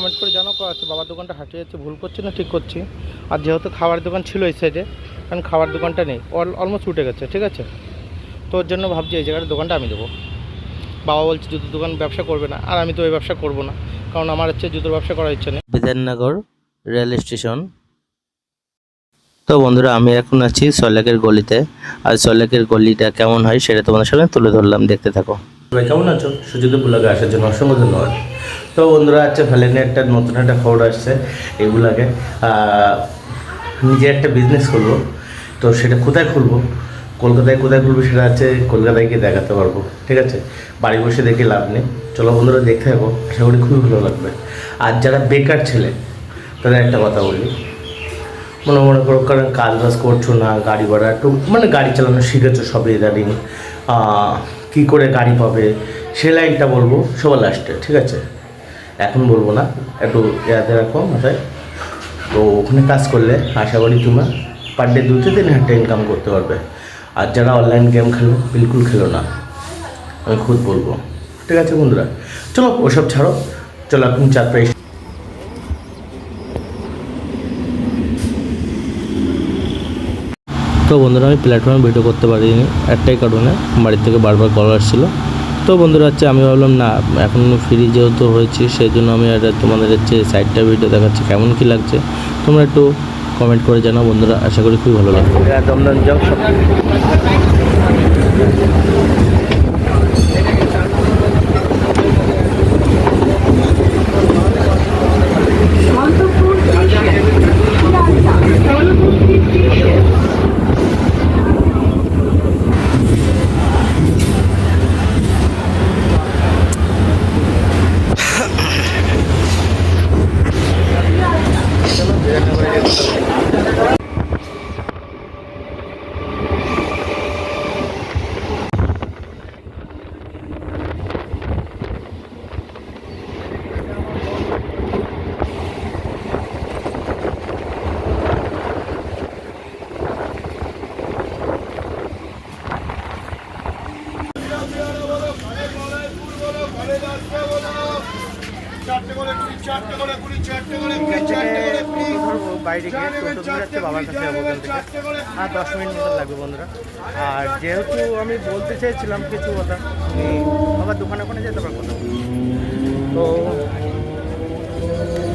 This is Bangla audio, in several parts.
কমেন্ট করে জানো আছে বাবার দোকানটা হাঁটে যাচ্ছে ভুল করছি না ঠিক করছি? আর যেহেতু খাবারের দোকান ছিল এই সাইডে কারণ খাবার দোকানটা নেই অলমোস্ট উঠে গেছে ঠিক আছে? তো ওর জন্য ভাবছি এই জায়গাটা দোকানটা আমি দেবো। বাবা বলছে জুতোর দোকান ব্যবসা করবে না। আর আমি তো ওই ব্যবসা করব না কারণ আমার হচ্ছে জুতোর ব্যবসা করার ইচ্ছে নেই। Bidhannagar rail station. তো বন্ধুরা আমি এখন আছি সলেকের গলিতে। আর সলেকের গলিটা কেমন হয় সেটা তোমাদের সামনে তুলে ধরলাম দেখতে থাকো। কেমন আছো? সুযোগ ব্লগে আসার জন্য অসংখ্য ধন্যবাদ। তো বন্ধুরা আজকে ভ্যালেন্টাইন একটা নতুন একটা খবর আসছে এগুলাকে। নিজে একটা বিজনেস করব তো সেটা কোথায় খুলবো? কলকাতায় কোথায় খুলবো সেটা আছে, কলকাতায় গিয়ে দেখাতে পারব, ঠিক আছে? বাড়ি বসে দেখে লাভ নেই। চলো বন্ধুরা, দেখতে থাকো। আশা করি খুবই ভালো লাগবে। আর যারা বেকার ছেলে, তাদের একটা কথা বলি। মনে মনে করো, কারণ কাজ বাজ করছ না, গাড়ি ভাড়া একটু মানে গাড়ি চালানো শিখেছো সবে ইদানিং কী করে গাড়ি পাবে, সে লাইনটা বলব সবার লাস্টে ঠিক আছে? এখন বলব না, একটু ইয়াতে রাখো মাথায়। তো ওখানে কাজ করলে, আশা করি তোমরা পার ডে দু তিন হাজার ইনকাম করতে পারবে। আর যারা অনলাইন গেম খেলো, বিলকুল খেলো না। আমি খুদ বলব। ঠিক আছে বন্ধুরা, চলো ওসব ছাড়ো। চলো এখন চার প্রাইস তো বন্ধুরা, আমি প্ল্যাটফর্মে ভিডিও করতে পারিনি। একটাই কারণে বাড়ির থেকে বারবার কল আসছিল। তো বন্ধুরা, হচ্ছে আমি ভাবলাম, না, এখন ফ্রি যেহেতু হয়েছি সেই জন্য আমি একটা তোমাদের হচ্ছে সাইডটা ভিডিও দেখাচ্ছি, কেমন কী লাগছে, তোমরা একটু কমেন্ট করে জানাও বন্ধুরা, আশা করি খুবই ভালো লাগবে। দমদম যাও it's বাইরে গিয়ে টোটো ধরে যাচ্ছে বাবার কাছে যাব ওখান থেকে। আর দশ মিনিট মতো লাগবে বন্ধুরা। আর যেহেতু আমি বলতে চেয়েছিলাম কিছু কথা আমি বাবার দোকানে ওখানে যেতে পারব না। তো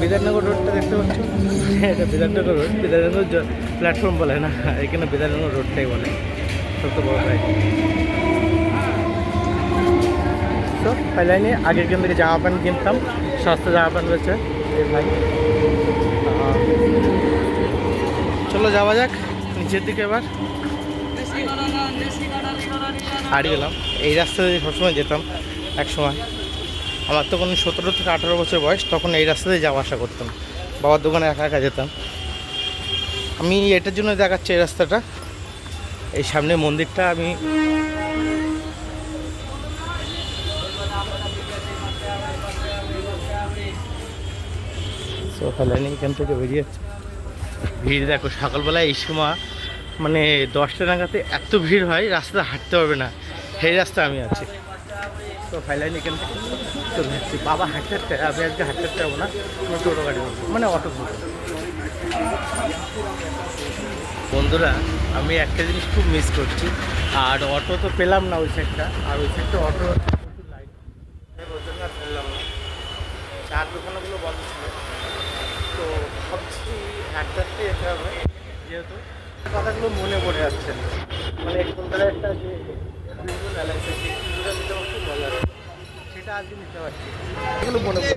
বিধাননগর রোডটা দেখতে পাচ্ছ? এটা বিধাননগর রোড। বিধাননগর প্ল্যাটফর্ম বলে না। এখানে বিধাননগর রোডটাই বলে। সবচেয়ে বড় রাইড তো লাইনে আগের থেকে জামা প্যান্ট কিনতাম সস্তা জামা প্যান্ট রয়েছে এই ভাই। চলো যাওয়া যাক, নিচের দিকে এবার। হারিয়ে গেলাম। এই রাস্তা দিয়ে সবসময় যেতাম এক সময় আমার তখন সতেরো থেকে আঠারো বছর বয়স, তখন এই রাস্তা দিয়ে যাওয়া আসা করতাম। বাবার দোকানে একা একা যেতাম। আমি এটার জন্য দেখাচ্ছি এই রাস্তাটা। এই সামনে মন্দিরটা আমি ফেলানি এখান থেকে বেরিয়ে যাচ্ছে। ভিড়, দেখো সকালবেলায় এই সময় মানে দশটা নাগাতে এত ভিড় হয়, রাস্তা হাঁটতে পারবে না। সেই রাস্তা আমি আছি। তো ফাইলাইন এখান থেকে চলে যাচ্ছি বাবা হাঁটতে হাঁটতে, আমি আজকে হাঁটতে হাঁটতে যাব না কোনো টোটো গাড়ি মানে অটো বন্ধুরা, আমি একটা জিনিস খুব মিস করছি, আর অটো তো পেলাম না ওই সাইডটা আর ওই সাইডটা অটো চার দোকানগুলো বন্ধ ছিল। তো ভাবছি হাঁটতে হাঁটতে যেতে হবে যেহেতু কথাগুলো মনে পড়ে যাচ্ছে। মানে একটা যে সেটা আজকে নিতে পারছি। এগুলো মনে পড়ে।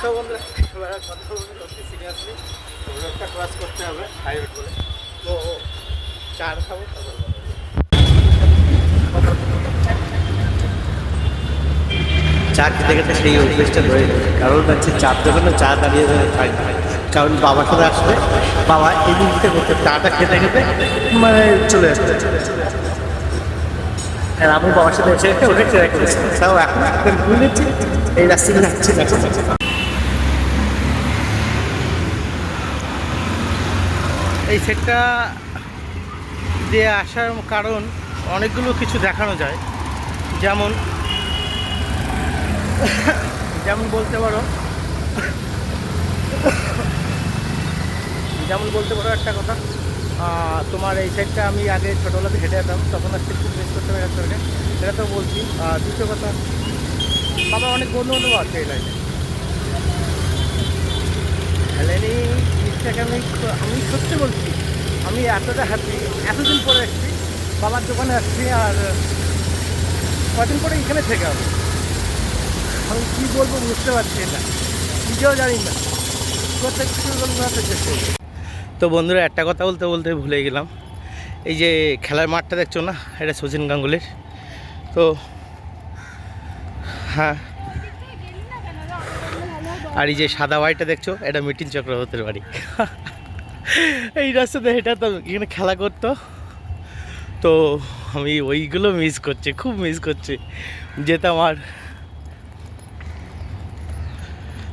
তো বন্ধুরা এবার কথা বলতে করছি সিরিয়াসলি রোডটা ক্রস করতে হবে হাইওয়ে তো চার খাব তারপর চা খেতে খেতে সেই অভ্যেসটা ধরে কারণ হচ্ছে চার দোকানে চা দাঁড়িয়ে না। কারণ বাবার সাথে আসবে। বাবা এই দিকটা করতে চাটা খেতে খেতে মানে চলে আসবে। আর আমি বাবার সাথে এসে ওটা ট্রাই করেছি। তাও এখন ভুলেছি এই রাস্তা যাচ্ছি এই সেটটা দিয়ে আসার কারণ অনেকগুলো কিছু দেখানো যায়। যেমন যেমন বলতে পারো যেমন বলতে পারো একটা কথা তোমার এই সাইডটা আমি আগে ছোটোবেলাতে হেঁটে যেতাম, তখন আজকে খুব মিস করতে পারি রাস্তাটাকে সেটা তো বলছি আর দ্বিতীয় কথা, বাবা অনেক বন্ধু বান্ধব আছে এই লাইনে হেলেনি, জিনিসটাকে আমি আমি সত্যি বলছি, আমি এতটা হ্যাপি এতদিন পরে এসেছি, বাবার দোকানে আসছি আর কদিন পরে এখানে থেকে হবে আমি কী বলব বুঝতে পারছি না, নিজেও জানি না। করব কোথা থেকে করব তো বন্ধুরা, একটা কথা বলতে বলতে ভুলে গেলাম। এই যে খেলার মাঠটা দেখছ না? এটা সচিন গাঙ্গুলির। তো হ্যাঁ। আর এই যে সাদা বাড়িটা দেখছ, এটা মিটিন চক্রবর্তীর বাড়ি। এই রাস্তাতে এটা তো এখানে খেলা করতো। তো আমি ওইগুলো মিস করছি, খুব মিস করছি। যেতাম আর।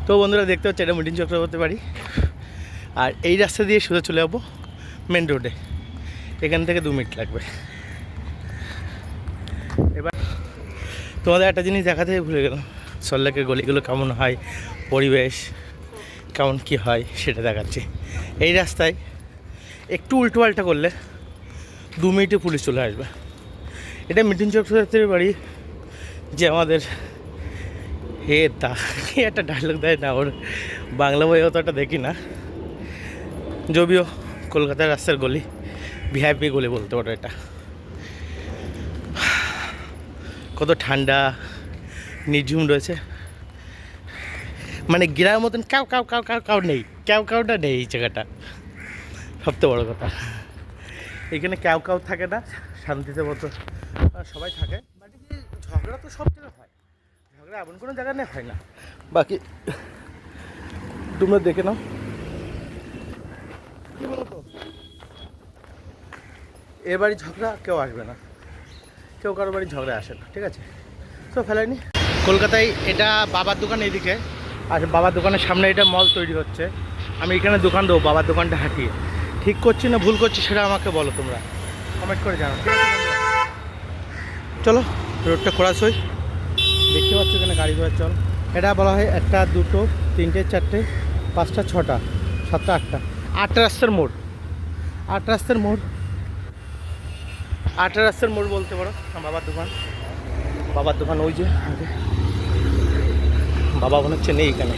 তো বন্ধুরা, দেখতে হচ্ছে এটা মিটিন চক্রবর্তী বাড়ি। আর এই রাস্তা দিয়ে সোজা চলে যাব মেন রোডে এখান থেকে দু মিনিট লাগবে। এবার তোমাদের একটা জিনিস দেখাতে ভুলে গেলাম। সল্লেকের গলিগুলো কেমন হয়, পরিবেশ কেমন কি হয় সেটা দেখাচ্ছি। এই রাস্তায় একটু উল্টো পাল্টা করলে দু মিনিটে পুলিশ চলে আসবে। এটা মিঠুন চক্রবর্তীর বাড়ি যে আমাদের হে তা। একটা ডায়লগ দেয় না, ওর বাংলা বই অতটা দেখি না। যদিও কলকাতার রাস্তার গলি ভিআইপি গলি বলতে পারো এটা। কত ঠান্ডা, নিঝুম রয়েছে। মানে গ্রামের মতন cow cow cow cow cow নেই, কাউ কাউটা নেই এই জায়গাটা। সবথেকে বড় কথা। এখানে কাউ কাউ থাকে না, শান্তিতে মতো সবাই থাকে। বাট ঝগড়া তো সব জায়গায় হয়। ঝগড়া এমন কোনো জায়গা নেই হয় না। বাকি, তোমরা দেখে নাও কি বলো তো এ বাড়ি ঝগড়া কেউ আসবে না। কেউ কারও বাড়ি ঝগড়া আসে না ঠিক আছে? তো ফেলাইনি কলকাতায় এটা বাবার দোকান এইদিকে আর বাবার দোকানের সামনে এটা মল তৈরি হচ্ছে। আমি এখানে দোকান দেবো বাবার দোকানটা হাঁটিয়ে। ঠিক করছি না ভুল করছি সেটা আমাকে বলো তোমরা। কমেন্ট করে বন্ধুরা? চলো রোডটা খোলাস হই। দেখতে পাচ্ছ এখানে গাড়ি ঘোড়ার চল। এটা বলা হয় একটা দুটো তিনটে চারটে পাঁচটা ছটা সাতটা আটটা। আটটা রাস্তার মোড়। আট রাস্তার মোড়। আটটা রাস্তার মোড় বলতে পারো। বাবার দোকান। বাবার দোকান ওই যে বাবা মনে হচ্ছে নেই এখানে।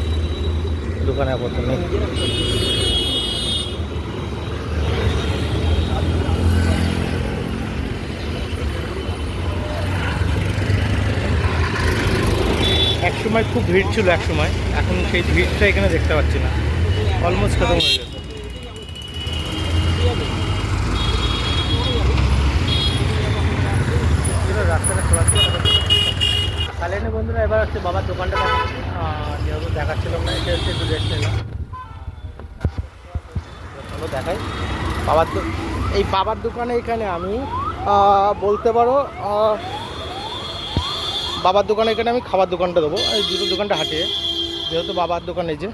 দোকানে আপাতত নেই। এক সময় খুব ভিড় ছিল এক সময় এখন সেই ভিড়টা এখানে দেখতে পাচ্ছি না। অলমোস্ট খতম হয়ে গেছে ছিল, রাস্তাটা খোলা ছিল তাহলে না বন্ধুরা, এবার হচ্ছে বাবার দোকানটা যেহেতু দেখাচ্ছিলাম না এটা হচ্ছে একটু রেস্ট নিলাম। দেখাই। বাবার এই বাবার দোকানে এখানে আমি বলতে পারো বাবার দোকানে এখানে আমি খাবার দোকানটা দেবো। এই দুটো দোকানটা হাঁটিয়ে। যেহেতু বাবার দোকান যে।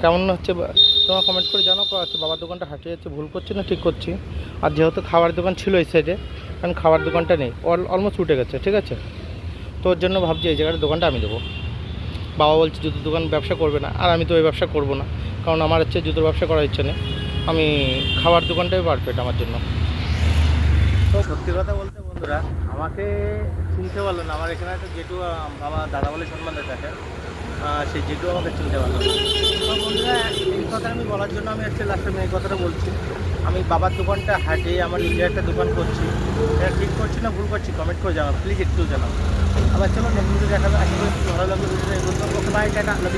কেমন হচ্ছে তোমরা কমেন্ট করে জানো হচ্ছে বাবার দোকানটা হাঁটিয়ে যাচ্ছে ভুল করছি না ঠিক করছি? আর যেহেতু খাবার দোকান ছিল এই সাইডে কারণ খাবার দোকানটা নেই। অলমোস্ট উঠে গেছে ঠিক আছে? তো ওর জন্য ভাবছি এই জায়গাটা দোকানটা আমি দেবো। বাবা বলছে জুতোর দোকান ব্যবসা করবে না। আর আমি তো ওই ব্যবসা করব না। কারণ আমার হচ্ছে জুতোর ব্যবসা করার ইচ্ছে নেই। আমি খাবার দোকানটাই পারফেক্ট আমার জন্য। তো সত্যি কথা বলতে বন্ধুরা আমাকে চিনতে পারল না। আমার এখানে একটা আহ, বাবা দাদা বলে সম্মান আহ, সেই জেঠু আমাকে চিনতে পারল। তো বন্ধুরা এই কথা আমি বলার জন্য আমি হচ্ছে লাস্টে এই কথাটা বলছি। আমি বাবার দোকানটা হাটে আমার নিজের একটা দোকান করছি। এটা ঠিক করছি না, ভুল করছি কমেন্ট করে জানাও প্লিজ একটু জানাও। আবার চলো, নেক্সট ভিডিও আশা করি ভালো লাগল ভিডিওটা এই বলতে বাই টাটা লাভ